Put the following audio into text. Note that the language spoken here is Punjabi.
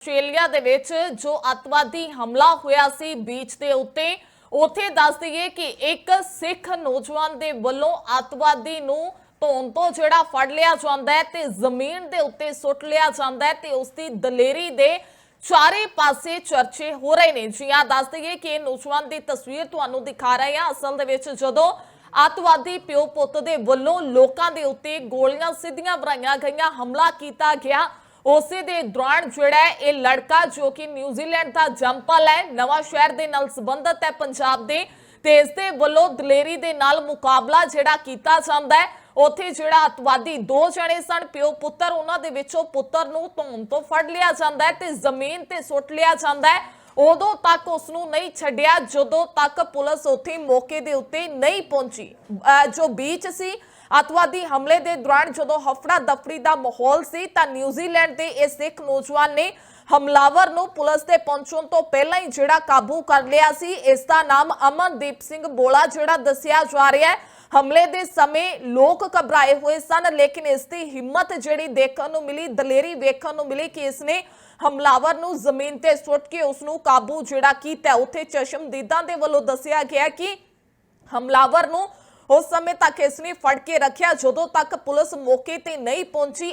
ਆਸਟ੍ਰੇਲੀਆ ਦੇ ਵਿੱਚ ਜੋ ਅੱਤਵਾਦੀ ਹਮਲਾ ਹੋਇਆ ਸੀ ਬੀਚ ਦੇ ਉੱਤੇ, ਉਥੇ ਦੱਸ ਦਈਏ ਕਿ ਇੱਕ ਸਿੱਖ ਨੌਜਵਾਨ ਦੇ ਵੱਲੋਂ ਅੱਤਵਾਦੀ ਨੂੰ ਧੌਣ ਤੋਂ ਜਿਹੜਾ ਫੜ ਲਿਆ ਜਾਂਦਾ ਹੈ ਤੇ ਜ਼ਮੀਨ ਦੇ ਉੱਤੇ ਸੁੱਟ ਲਿਆ ਜਾਂਦਾ ਹੈ ਤੇ ਉਸ ਦੀ ਦਲੇਰੀ ਦੇ ਚਾਰੇ ਪਾਸੇ ਚਰਚੇ ਹੋ ਰਹੇ ਨੇ। ਜੀ ਆ ਦੱਸ ਦਈਏ ਕਿ ਇਹ ਨੌਜਵਾਨ ਦੀ ਤਸਵੀਰ ਤੁਹਾਨੂੰ ਦਿਖਾ ਰਹੇ ਹਾਂ। ਅਸਲ ਦੇ ਵਿੱਚ ਜਦੋਂ ਅੱਤਵਾਦੀ ਪਿਓ ਪੁੱਤ ਦੇ ਵੱਲੋਂ ਲੋਕਾਂ ਦੇ ਉੱਤੇ ਗੋਲੀਆਂ ਸਿੱਧੀਆਂ ਭਰਾਈਆਂ ਗਈਆਂ, ਹਮਲਾ ਕੀਤਾ ਗਿਆ ਉਸੇ ਦੇ ਦੌਰਾਨ ਜਿਹੜਾ ਇਹ ਲੜਕਾ ਜੋ ਕਿ ਨਿਊਜ਼ੀਲੈਂਡ ਦਾ ਜੰਪਲ ਹੈ, ਨਵਾਂ ਸ਼ਹਿਰ ਦੇ ਨਾਲ ਸੰਬੰਧਿਤ ਹੈ ਪੰਜਾਬ ਦੇ, ਤੇ ਇਸ ਦੇ ਵੱਲੋਂ ਦਲੇਰੀ ਦੇ ਨਾਲ ਮੁਕਾਬਲਾ ਜਿਹੜਾ ਕੀਤਾ ਜਾਂਦਾ ਹੈ। ਉੱਥੇ ਜਿਹੜਾ ਅਤਵਾਦੀ ਦੋ ਜਣੇ ਸਨ, ਪਿਓ ਪੁੱਤਰ, ਉਹਨਾਂ ਦੇ ਵਿੱਚੋਂ ਪੁੱਤਰ ਨੂੰ ਧੌਣ ਤੋਂ ਫੜ ਲਿਆ ਜਾਂਦਾ ਹੈ ਤੇ ਜ਼ਮੀਨ ਤੇ ਸੁੱਟ ਲਿਆ ਜਾਂਦਾ ਹੈ। ਉਦੋਂ ਤੱਕ ਉਸ ਨੂੰ ਨਹੀਂ ਛੱਡਿਆ, ਜਦੋਂ ਤੱਕ ਪੁਲਿਸ ਉੱਥੇ ਮੌਕੇ ਦੇ ਉੱਤੇ ਨਹੀਂ ਪਹੁੰਚੀ। ਅਹ ਜੋ ਬੀਚ ਸੀ ਅਤਵਾਦੀ ਹਮਲੇ ਦੇ ਦੌਰਾਨ ਜਦੋਂ ਹਫੜਾ ਦਫੜੀ ਦਾ ਮਾਹੌਲ ਸੀ ਤਾਂ ਨਿਊਜ਼ੀਲੈਂਡ ਦੇ ਇਸ ਸਿੱਖ ਨੌਜਵਾਨ ਨੇ ਹਮਲਾਵਰ ਨੂੰ ਪੁਲਿਸ ਦੇ ਪਹੁੰਚਣ ਤੋਂ ਪਹਿਲਾਂ ਹੀ ਜਿਹੜਾ ਕਾਬੂ ਕਰ ਲਿਆ ਸੀ, ਇਸ ਦਾ ਨਾਮ ਅਮਨਦੀਪ ਸਿੰਘ ਬੋਲਾ ਜਿਹੜਾ ਦੱਸਿਆ ਜਾ ਰਿਹਾ ਹੈ। ਹਮਲੇ ਦੇ ਸਮੇਂ ਲੋਕ ਘਬਰਾਏ ਹੋਏ ਸਨ, ਲੇਕਿਨ ਇਸ ਦੀ ਹਿੰਮਤ ਜਿਹੜੀ ਦੇਖਣ ਨੂੰ ਮਿਲੀ, ਦਲੇਰੀ ਵੇਖਣ ਨੂੰ ਮਿਲੀ ਕਿ ਇਸ ਨੇ ਹਮਲਾਵਰ ਨੂੰ ਜ਼ਮੀਨ ਤੇ ਸੁੱਟ ਕੇ ਉਸ ਨੂੰ ਕਾਬੂ ਜਿਹੜਾ ਕੀਤਾ ਉੱਥੇ ਚਸ਼ਮਦੀਦਾਂ ਦੇ ਵੱਲੋਂ ਦੱਸਿਆ ਗਿਆ ਕਿ ਹਮਲਾਵਰ ਨੂੰ ਉਸ ਸਮੇਂ ਤੱਕ ਇਸ ਨੇ ਫੜ ਕੇ ਰੱਖਿਆ। ਜਦੋਂ ਤੱਕ ਪੁਲਿਸ ਮੌਕੇ ਤੇ ਨਹੀਂ ਪਹੁੰਚੀ